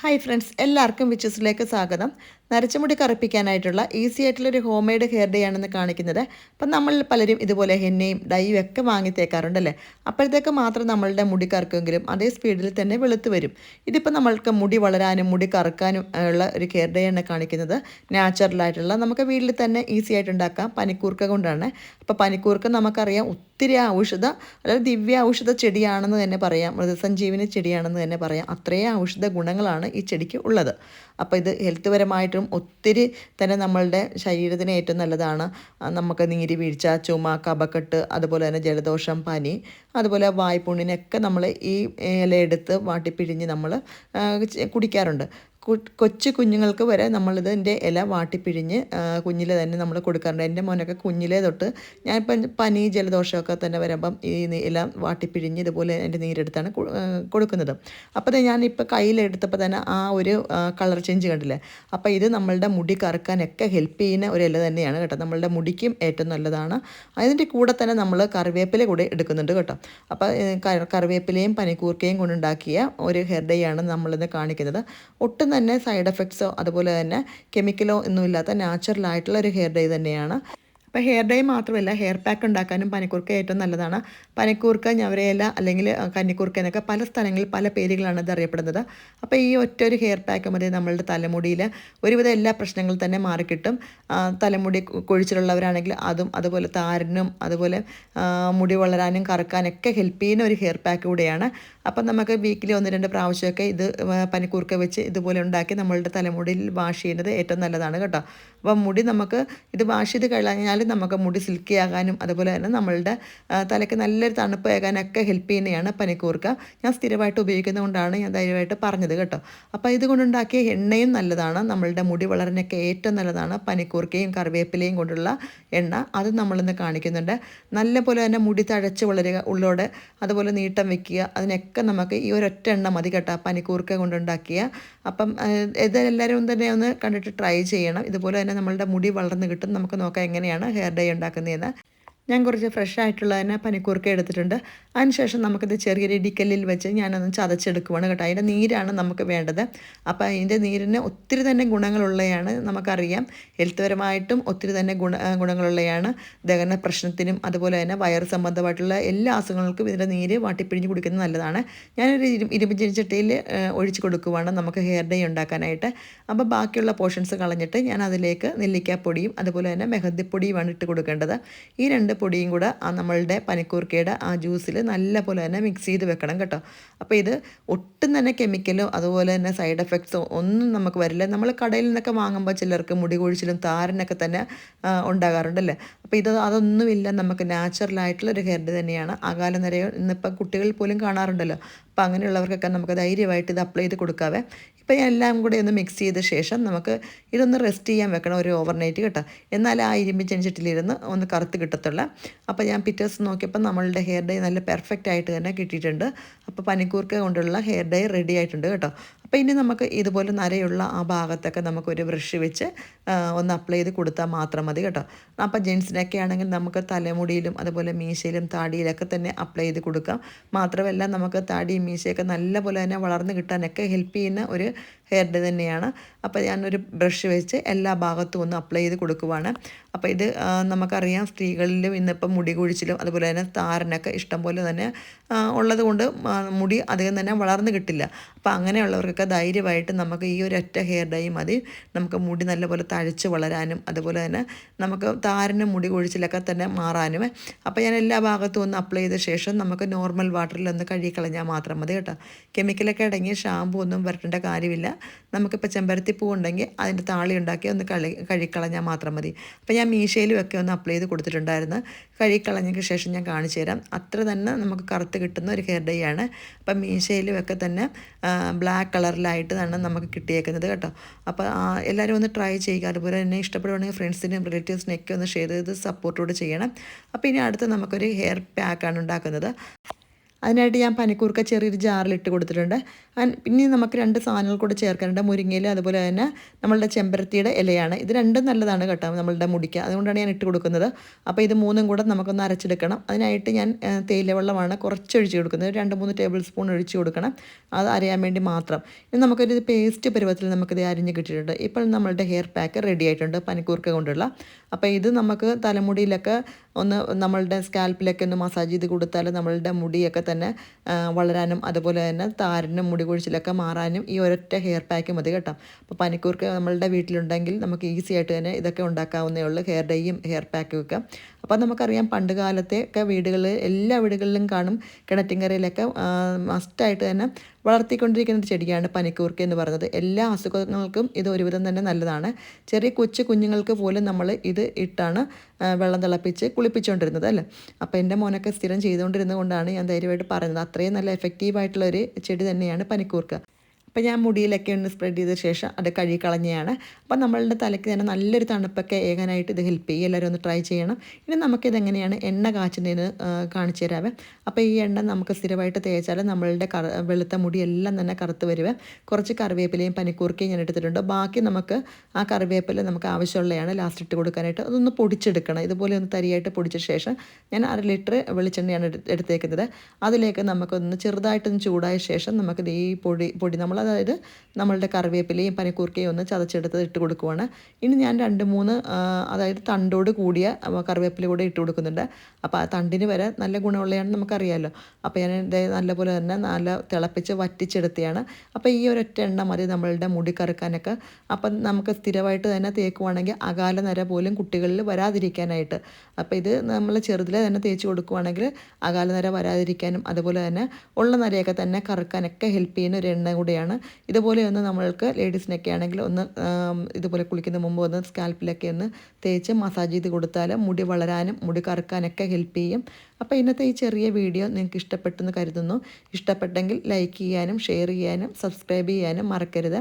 Hi friends എല്ലാവർക്കും വിച്ചസിലേക്ക് സ്വാഗതം. നരച്ചുമുടി കറുപ്പിക്കാനായിട്ടുള്ള ഈസി ആയിട്ടുള്ളൊരു ഹോം മെയ്ഡ് ഹെയർ ഡേ ആണെന്ന് കാണിക്കുന്നത് അപ്പം നമ്മൾ പലരും ഇതുപോലെ ഹെന്നയും ഡൈയും ഒക്കെ വാങ്ങി തേക്കാറുണ്ടല്ലേ അപ്പോഴത്തേക്ക് മാത്രം നമ്മളുടെ മുടി കറുക്കെങ്കിലും അതേ സ്പീഡിൽ തന്നെ വെളുത്ത് വരും. ഇതിപ്പോൾ നമ്മൾക്ക് മുടി വളരാനും മുടി കറുക്കാനും ഉള്ള ഒരു ഹെയർ ഡേ ആണ് കാണിക്കുന്നത്. നാച്ചുറലായിട്ടുള്ള നമുക്ക് വീട്ടിൽ തന്നെ ഈസി ആയിട്ട് ഉണ്ടാക്കാം. പനിക്കൂർക്ക കൊണ്ടാണ്. അപ്പോൾ പനിക്കൂർക്ക നമുക്കറിയാം ഒത്തിരി ഔഷധ അതായത് ദിവ്യ ഔഷധ ചെടിയാണെന്ന് തന്നെ പറയാം. മൃതസഞ്ജീവിനി ചെടിയാണെന്ന് തന്നെ പറയാം. അത്രയും ഔഷധ ഗുണങ്ങളാണ് ഈ ചെടിക്ക് ഉള്ളത്. അപ്പോൾ ഇത് ഹെൽത്ത് പരമായിട്ടും ഒത്തിരി തന്നെ നമ്മളുടെ ശരീരത്തിന് ഏറ്റവും നല്ലതാണ്. നമുക്ക് നീര് വീഴ്ച ചുമ കപക്കെട്ട് അതുപോലെ തന്നെ ജലദോഷം പനി അതുപോലെ വായ്പുണ്ണിനൊക്കെ നമ്മൾ ഈ ഇല എടുത്ത് വാട്ടിപ്പിഴിഞ്ഞ് നമ്മൾ കുടിക്കാറുണ്ട്. കൊച്ചു കുഞ്ഞുങ്ങൾക്ക് വരെ നമ്മളിതിന്റെ ഇല വാട്ടിപ്പിഴിഞ്ഞ് കുഞ്ഞിലെ തന്നെ നമ്മൾ കൊടുക്കാറുണ്ട്. എന്റെ മോനൊക്കെ കുഞ്ഞിലേ തൊട്ട് ഞാനിപ്പം പനി ജലദോഷമൊക്കെ തന്നെ വരുമ്പം ഈ ഇല വാട്ടിപ്പിഴിഞ്ഞ് ഇതുപോലെ എന്റെ നീരെടുത്താണ് കൊടുക്കുന്നത്. അപ്പോൾ ഞാനിപ്പോൾ കയ്യിലെടുത്തപ്പോൾ തന്നെ ആ ഒരു കളർ ചേഞ്ച് കണ്ടില്ലേ? അപ്പോൾ ഇത് നമ്മളുടെ മുടി കറുക്കാനൊക്കെ ഹെൽപ്പ് ചെയ്യുന്ന ഒരു ഇല തന്നെയാണ് കേട്ടോ. നമ്മളുടെ മുടിക്കും ഏറ്റവും നല്ലതാണ്. അതിന്റെ കൂടെ തന്നെ നമ്മൾ കറിവേപ്പില കൂടെ എടുക്കുന്നുണ്ട് കേട്ടോ. അപ്പോൾ കറിവേപ്പിലയും പനിക്കൂർക്കയും കൊണ്ടുണ്ടാക്കിയ ഒരു ഹെയർ ഡേ ആണ് നമ്മളിന്ന് കാണിക്കുന്നത്. ഒട്ടും തന്നെ സൈഡ് എഫക്ട്സോ അതുപോലെ തന്നെ കെമിക്കലോ ഒന്നുമില്ലാത്ത നാച്ചുറൽ ആയിട്ടുള്ള ഒരു ഹെയർ ഡൈ തന്നെയാണ്. അപ്പോൾ ഹെയർ ഡൈ മാത്രമല്ല ഹെയർ പാക്ക് ഉണ്ടാക്കാനും പനിക്കൂർക്ക ഏറ്റവും നല്ലതാണ്. പനിക്കൂർക്ക ഞവരയില അല്ലെങ്കിൽ കന്നിക്കൂർക്ക എന്നൊക്കെ പല സ്ഥലങ്ങളിൽ പല പേരുകളാണ് ഇത് അറിയപ്പെടുന്നത്. അപ്പോൾ ഈ ഒറ്റ ഒരു ഹെയർ പാക്ക് മതി നമ്മളുടെ തലമുടിയിൽ ഒരുവിധം എല്ലാ പ്രശ്നങ്ങളും തന്നെ മാറിക്കിട്ടും. തലമുടി കൊഴിച്ചിലുള്ളവരാണെങ്കിൽ അതും അതുപോലെ താരനും അതുപോലെ മുടി വളരാനും കറക്കാനൊക്കെ ഹെൽപ്പ് ചെയ്യുന്ന ഒരു ഹെയർ പാക്ക് കൂടെയാണ്. അപ്പം നമുക്ക് വീക്കിലി ഒന്ന് രണ്ട് പ്രാവശ്യമൊക്കെ ഇത് പനിക്കൂർക്ക വെച്ച് ഇതുപോലെ ഉണ്ടാക്കി നമ്മളുടെ തലമുടിയിൽ വാഷ് ചെയ്യുന്നത് ഏറ്റവും നല്ലതാണ് കേട്ടോ. അപ്പം മുടി നമുക്ക് ഇത് വാഷ് ചെയ്ത് കഴിഞ്ഞാൽ നമുക്ക് മുടി സിൽക്കി ആകാനും അതുപോലെ തന്നെ നമ്മളുടെ തലയ്ക്ക് നല്ലൊരു തണുപ്പ് ആകാനൊക്കെ ഹെൽപ്പ് ചെയ്യുന്നതാണ് പനിക്കൂർക്ക. ഞാൻ സ്ഥിരമായിട്ട് ഉപയോഗിക്കുന്നതുകൊണ്ടാണ് ഞാൻ ധൈര്യമായിട്ട് പറഞ്ഞത് കേട്ടോ. അപ്പോൾ ഇതുകൊണ്ടുണ്ടാക്കിയ എണ്ണയും നല്ലതാണ്. നമ്മളുടെ മുടി വളരാനൊക്കെ ഏറ്റവും നല്ലതാണ്. പനിക്കൂർക്കയും കറിവേപ്പിലയും കൊണ്ടുള്ള എണ്ണ. അത് നമ്മളിന്ന് കാണിക്കുന്നുണ്ട്. നല്ല പോലെ തന്നെ മുടി തഴച്ച് വളരുക ഉള്ളോടെ അതുപോലെ നീട്ടം വെക്കുക അതിനൊക്കെ നമുക്ക് ഈ ഒരൊറ്റ എണ്ണ മതി കേട്ടോ പനിക്കൂർക്ക കൊണ്ടുണ്ടാക്കിയ. അപ്പം ഇതെല്ലാവരും തന്നെ ഒന്ന് കണ്ടിട്ട് ട്രൈ ചെയ്യണം. ഇതുപോലെ തന്നെ നമ്മളുടെ മുടി വളർന്ന് കിട്ടും. നമുക്ക് നോക്കാം എങ്ങനെയാണ് ഹെയർ ഡൈ ഉണ്ടാക്കുന്നതെന്ന് ഞാൻ കുറച്ച് ഫ്രഷ് ആയിട്ടുള്ള തന്നെ പനിക്കൂർക്ക എടുത്തിട്ടുണ്ട്. അതിനുശേഷം നമുക്കിത് ചെറിയൊരു ഇടിക്കല്ലിൽ വെച്ച് ഞാനൊന്ന് ചതച്ചെടുക്കുവാണ് കേട്ടോ. അതിന്റെ നീരാണ് നമുക്ക് വേണ്ടത്. അപ്പോൾ അതിന്റെ നീരിന് ഒത്തിരി തന്നെ ഗുണങ്ങളുള്ളതാണ് നമുക്കറിയാം. ഹെൽത്ത് പരമായിട്ടും ഒത്തിരി തന്നെ ഗുണ ഗുണങ്ങളുള്ളതാണ് ദഹന പ്രശ്നത്തിനും അതുപോലെ തന്നെ വയറ് സംബന്ധമായിട്ടുള്ള എല്ലാ അസുഖങ്ങൾക്കും ഇതിന്റെ നീര് വാട്ടിപ്പിഴിഞ്ഞ് കുടിക്കുന്നത് നല്ലതാണ്. ഞാനൊരു ഇരുമ്പ് ചട്ടിയിൽ ഒഴിച്ച് കൊടുക്കുവാണ് നമുക്ക് ഹെയർ ഡേ ഉണ്ടാക്കാനായിട്ട്. അപ്പോൾ ബാക്കിയുള്ള പോർഷൻസ് കളഞ്ഞിട്ട് ഞാൻ അതിലേക്ക് നെല്ലിക്കാപ്പൊടിയും അതുപോലെ തന്നെ മെഹന്തിപ്പൊടിയുമാണ് ഇട്ട് കൊടുക്കേണ്ടത്. ഈ രണ്ട് പൊടിയും കൂടെ ആ നമ്മളുടെ പനിക്കൂർക്കയുടെ ആ ജ്യൂസിൽ നല്ല പോലെ തന്നെ മിക്സ് ചെയ്ത് വെക്കണം കേട്ടോ. അപ്പോൾ ഇത് ഒട്ടും തന്നെ കെമിക്കലോ അതുപോലെ തന്നെ സൈഡ് എഫക്ട്സോ ഒന്നും നമുക്ക് വരില്ല. നമ്മൾ കടയിൽ നിന്നൊക്കെ വാങ്ങുമ്പോൾ ചിലർക്ക് മുടി കൊഴിച്ചിലും താരനൊക്കെ തന്നെ ഉണ്ടാകാറുണ്ടല്ലേ? അപ്പോൾ ഇത് അതൊന്നുമില്ല. നമുക്ക് നാച്ചുറലായിട്ടുള്ള ഒരു ഹെയർ തന്നെയാണ്. അകാല നിരയോ ഇന്നിപ്പോൾ കുട്ടികൾ പോലും കാണാറുണ്ടല്ലോ. അപ്പോൾ അങ്ങനെയുള്ളവർക്കൊക്കെ നമുക്ക് ധൈര്യമായിട്ട് ഇത് അപ്ലൈ ചെയ്ത് കൊടുക്കാവേ. ഇപ്പോൾ എല്ലാം കൂടെ ഒന്ന് മിക്സ് ചെയ്ത ശേഷം നമുക്ക് ഇതൊന്ന് റെസ്റ്റ് ചെയ്യാൻ വെക്കണം ഒരു ഓവർനൈറ്റ് കേട്ടോ. എന്നാൽ ആ ഇരുമ്പ് ചെഞ്ചിട്ടിലിരുന്ന് ഒന്ന് കറുത്ത് കിട്ടത്തുള്ള. അപ്പോൾ ഞാൻ പിറ്റേഴ്സ് നോക്കിയപ്പോൾ നമ്മളുടെ ഹെയർ ഡൈ നല്ല പെർഫെക്റ്റ് ആയിട്ട് തന്നെ കിട്ടിയിട്ടുണ്ട്. അപ്പോൾ പനിക്കൂർക്ക കൊണ്ടുള്ള ഹെയർ ഡൈ റെഡി ആയിട്ടുണ്ട് കേട്ടോ. അപ്പോൾ ഇനി നമുക്ക് ഇതുപോലെ നരയുള്ള ആ ഭാഗത്തൊക്കെ നമുക്കൊരു ബ്രഷ് വെച്ച് ഒന്ന് അപ്ലൈ ചെയ്ത് കൊടുത്താൽ മാത്രം മതി കേട്ടോ. അപ്പോൾ ജെൻസിനൊക്കെ ആണെങ്കിൽ നമുക്ക് തലമുടിയിലും അതുപോലെ മീശയിലും താടിയിലൊക്കെ തന്നെ അപ്ലൈ ചെയ്ത് കൊടുക്കാം. മാത്രമല്ല നമുക്ക് താടിയും മീശയൊക്കെ നല്ലപോലെ തന്നെ വളർന്ന് കിട്ടാനൊക്കെ ഹെൽപ്പ് ചെയ്യുന്ന ഒരു ഡേ തന്നെയാണ്. അപ്പോൾ ഞാനൊരു ബ്രഷ് വെച്ച് എല്ലാ ഭാഗത്തും ഒന്ന് അപ്ലൈ ചെയ്ത് കൊടുക്കുവാണ്. അപ്പോൾ ഇത് നമുക്കറിയാം സ്ത്രീകളിലും ഇന്നിപ്പം മുടി കുഴിച്ചിലും അതുപോലെ തന്നെ താരനൊക്കെ ഇഷ്ടം പോലെ തന്നെ ഉള്ളതുകൊണ്ട് മുടി അധികം തന്നെ വളർന്നു കിട്ടില്ല. അപ്പോൾ അങ്ങനെയുള്ളവർക്കൊക്കെ ധൈര്യമായിട്ട് നമുക്ക് ഈ ഒരു ഒറ്റ ഹെയർ ഡൈ മതി. നമുക്ക് മുടി നല്ലപോലെ തഴച്ച് വളരാനും അതുപോലെ തന്നെ നമുക്ക് താരന് മുടി കൊഴിച്ചിലൊക്കെ തന്നെ മാറാനും. അപ്പോൾ ഞാൻ എല്ലാ ഭാഗത്തും ഒന്ന് അപ്ലൈ ചെയ്ത ശേഷം നമുക്ക് നോർമൽ വാട്ടറിൽ ഒന്ന് കഴുകിക്കളഞ്ഞാൽ മാത്രം മതി കേട്ടോ. കെമിക്കലൊക്കെ അടങ്ങിയ ഷാമ്പു ഒന്നും വരട്ടേണ്ട കാര്യമില്ല. നമുക്കിപ്പോൾ ചെമ്പരത്തി പൂ ഉണ്ടെങ്കിൽ അതിന്റെ താളി ഉണ്ടാക്കി ഒന്ന് കളി കഴുകിക്കളഞ്ഞാൽ മാത്രം മതി. അപ്പോൾ ഞാൻ മീശയിലും ഒക്കെ ഒന്ന് അപ്ലൈ ചെയ്ത് കൊടുത്തിട്ടുണ്ടായിരുന്നു. കഴുകിക്കളഞ്ഞതിന് ശേഷം ഞാൻ കാണിച്ചു തരാം. അത്ര തന്നെ നമുക്ക് കറുത്ത് കിട്ടുന്ന ഒരു ഹെയർ ഡൈ ആണ്. അപ്പം മീശയിലും ഒക്കെ തന്നെ ബ്ലാക്ക് കളറിലായിട്ട് തന്നെ നമുക്ക് കിട്ടിയേക്കുന്നത് കേട്ടോ. അപ്പോൾ എല്ലാവരും ഒന്ന് ട്രൈ ചെയ്യുക. അതുപോലെ തന്നെ ഇഷ്ടപ്പെടുവാണെങ്കിൽ ഫ്രണ്ട്സിനും റിലേറ്റീവ്സിനൊക്കെ ഒന്ന് ഷെയർ ചെയ്ത് സപ്പോർട്ടോട് ചെയ്യണം. അപ്പോൾ ഇനി അടുത്ത് നമുക്കൊരു ഹെയർ പാക്കാണ് ഉണ്ടാക്കുന്നത്. അതിനായിട്ട് ഞാൻ പനിക്കൂർക്ക ചെറിയൊരു ജാറിലിട്ട് കൊടുത്തിട്ടുണ്ട്. പിന്നെ നമുക്ക് രണ്ട് സാധനങ്ങൾ കൂടെ ചേർക്കാനുണ്ട്. മുരിങ്ങയിൽ അതുപോലെ തന്നെ നമ്മളുടെ ചെമ്പരത്തിയുടെ ഇലയാണ്. ഇത് രണ്ടും നല്ലതാണ് കേട്ടോ നമ്മളുടെ മുടിക്ക്. അതുകൊണ്ടാണ് ഞാൻ ഇട്ട് കൊടുക്കുന്നത്. അപ്പോൾ ഇത് മൂന്നും കൂടെ നമുക്കൊന്ന് അരച്ചെടുക്കണം. അതിനായിട്ട് ഞാൻ തേയില വെള്ളമാണ് കുറച്ച് ഒഴിച്ച് കൊടുക്കുന്നത്. രണ്ട് മൂന്ന് ടേബിൾ സ്പൂൺ ഒഴിച്ച് കൊടുക്കണം. അത് അരയാൻ വേണ്ടി മാത്രം. ഇനി നമുക്കൊരു പേസ്റ്റ് പരുവത്തിൽ നമുക്കിത് അരിഞ്ഞ് കിട്ടിയിട്ടുണ്ട്. ഇപ്പോൾ നമ്മളുടെ ഹെയർ പാക്ക് റെഡി ആയിട്ടുണ്ട് പനിക്കൂർക്ക കൊണ്ടുള്ള. അപ്പോൾ ഇത് നമുക്ക് തലമുടിയിലൊക്കെ ഒന്ന് നമ്മളുടെ സ്കാൽപ്പിലൊക്കെ ഒന്ന് മസാജ് ചെയ്ത് കൊടുത്താൽ നമ്മളുടെ മുടിയൊക്കെ തന്നെ വളരാനും അതുപോലെ തന്നെ താരനും മുടി കൊഴിച്ചിലൊക്കെ മാറാനും ഈ ഒരൊറ്റ ഹെയർ പാക്ക് മതി കേട്ടോ. അപ്പോൾ പനിക്കൂർക്ക് നമ്മളുടെ വീട്ടിലുണ്ടെങ്കിൽ നമുക്ക് ഈസി ആയിട്ട് തന്നെ ഇതൊക്കെ ഉണ്ടാക്കാവുന്നേ ഉള്ളൂ ഹെയർ ഡൈയും ഹെയർ പാക്കും ഒക്കെ. അപ്പോൾ നമുക്കറിയാം പണ്ട് കാലത്തെ ഒക്കെ വീടുകളിൽ എല്ലാ വീടുകളിലും കാണും കിണറ്റിൻകരയിലൊക്കെ മസ്റ്റായിട്ട് തന്നെ വളർത്തിക്കൊണ്ടിരിക്കുന്ന ഒരു ചെടിയാണ് പനിക്കൂർക്ക എന്ന് പറയുന്നത്. എല്ലാ അസുഖങ്ങൾക്കും ഇത് ഒരുവിധം തന്നെ നല്ലതാണ്. ചെറിയ കൊച്ചു കുഞ്ഞുങ്ങൾക്ക് പോലും നമ്മൾ ഇത് ഇട്ടാണ് വെള്ളം തിളപ്പിച്ച് കുളിപ്പിച്ചുകൊണ്ടിരുന്നത് അല്ലേ? അപ്പോൾ എന്റെ മോനൊക്കെ സ്ഥിരം ചെയ്തുകൊണ്ടിരുന്നത് കൊണ്ടാണ് ഞാൻ ധൈര്യമായിട്ട് പറയുന്നത്. അത്രയും നല്ല എഫക്റ്റീവായിട്ടുള്ള ഒരു ചെടി തന്നെയാണ് പനിക്കൂർക്ക. അപ്പോൾ ഞാൻ മുടിയിലൊക്കെ ഒന്ന് സ്പ്രെഡ് ചെയ്ത ശേഷം അത് കഴുകി കളഞ്ഞതാണ് അപ്പോൾ നമ്മളുടെ തലയ്ക്ക് തന്നെ നല്ലൊരു തണുപ്പൊക്കെ ഏകാനായിട്ട് ഇത് ഹെൽപ്പ് ചെയ്യും. എല്ലാവരും ഒന്ന് ട്രൈ ചെയ്യണം. ഇനി നമുക്കിതെങ്ങനെയാണ് എണ്ണ കാച്ചുന്നതിന് കാണിച്ചു തരാവേ. അപ്പോൾ ഈ എണ്ണ നമുക്ക് സ്ഥിരമായിട്ട് തേച്ചാൽ നമ്മളുടെ കറ വെളുത്ത മുടിയെല്ലാം തന്നെ കറുത്ത് വരുവേ. കുറച്ച് കറിവേപ്പിലയും പനിക്കൂർക്കയും ഞാൻ എടുത്തിട്ടുണ്ട്. ബാക്കി നമുക്ക് ആ കറിവേപ്പില നമുക്ക് ആവശ്യമുള്ളതാണ്. ലാസ്റ്റ് ഇട്ട് കൊടുക്കാനായിട്ട് അതൊന്ന് പൊടിച്ചെടുക്കണം. ഇതുപോലെ ഒന്ന് തരിയായിട്ട് പൊടിച്ച ശേഷം ഞാൻ അര ലിറ്റർ വെളിച്ചെണ്ണയാണ് എടുത്തേക്കുന്നത്. അതിലേക്ക് നമുക്കൊന്ന് ചെറുതായിട്ടൊന്ന് ചൂടായ ശേഷം നമുക്ക് ഈ പൊടി പൊടി നമ്മൾ അതായത് നമ്മളുടെ കറിവേപ്പിലയും പനിക്കൂർക്കയും ഒന്ന് ചതച്ചെടുത്ത് ഇട്ട് കൊടുക്കുവാണ്. ഇനി ഞാൻ രണ്ട് മൂന്ന് അതായത് തണ്ടോട് കൂടിയ കറിവേപ്പില കൂടെ ഇട്ട് കൊടുക്കുന്നുണ്ട്. അപ്പോൾ ആ തണ്ടിന് വരെ നല്ല ഗുണമുള്ളതാണെന്ന് നമുക്കറിയാമല്ലോ അപ്പോൾ ഞാൻ നല്ലപോലെ തന്നെ നല്ല തിളപ്പിച്ച് വറ്റിച്ചെടുത്തിയാണ്. അപ്പോൾ ഈ ഒരൊറ്റ എണ്ണ മതി നമ്മളുടെ മുടി കറുക്കാനൊക്കെ. അപ്പം നമുക്ക് സ്ഥിരമായിട്ട് തന്നെ തേക്കുവാണെങ്കിൽ അകാല നര പോലും കുട്ടികളിൽ വരാതിരിക്കാനായിട്ട്. അപ്പോൾ ഇത് നമ്മൾ ചെറുതിലെ തന്നെ തേച്ച് കൊടുക്കുവാണെങ്കിൽ അകാല നര വരാതിരിക്കാനും അതുപോലെ തന്നെ ഉള്ള നരയൊക്കെ തന്നെ കറുക്കാനൊക്കെ ഹെൽപ്പ് ചെയ്യുന്ന ഒരു എണ്ണ കൂടിയാണ്. ഇതുപോലെ ഒന്ന് നമ്മൾക്ക് ലേഡീസിനൊക്കെ ആണെങ്കിൽ ഒന്ന് ഇതുപോലെ കുളിക്കുന്ന മുമ്പ് ഒന്ന് സ്കാൽപ്പിലൊക്കെ ഒന്ന് തേച്ച് മസാജ് ചെയ്ത് കൊടുത്താൽ മുടി വളരാനും മുടി കറുക്കാനൊക്കെ ഹെൽപ്പ് ചെയ്യും. അപ്പോൾ ഇന്നത്തെ ഈ ചെറിയ വീഡിയോ നിങ്ങൾക്ക് ഇഷ്ടപ്പെട്ടെന്ന് കരുതുന്നു. ഇഷ്ടപ്പെട്ടെങ്കിൽ ലൈക്ക് ചെയ്യാനും ഷെയർ ചെയ്യാനും സബ്സ്ക്രൈബ് ചെയ്യാനും മറക്കരുത്.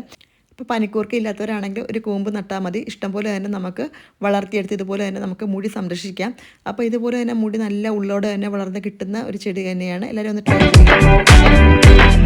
ഇപ്പോൾ പനിക്കൂർക്ക ഇല്ലാത്തവരാണെങ്കിൽ ഒരു കൂമ്പ് നട്ടാൽ മതി. ഇഷ്ടംപോലെ തന്നെ നമുക്ക് വളർത്തിയെടുത്ത് ഇതുപോലെ തന്നെ നമുക്ക് മുടി സംരക്ഷിക്കാം. അപ്പോൾ ഇതുപോലെ തന്നെ മുടി നല്ല ഉള്ളോടെ തന്നെ വളർന്ന് കിട്ടുന്ന ഒരു ചെടി തന്നെയാണ്. എല്ലാവരും ഒന്ന് ട്രൈ ചെയ്യുക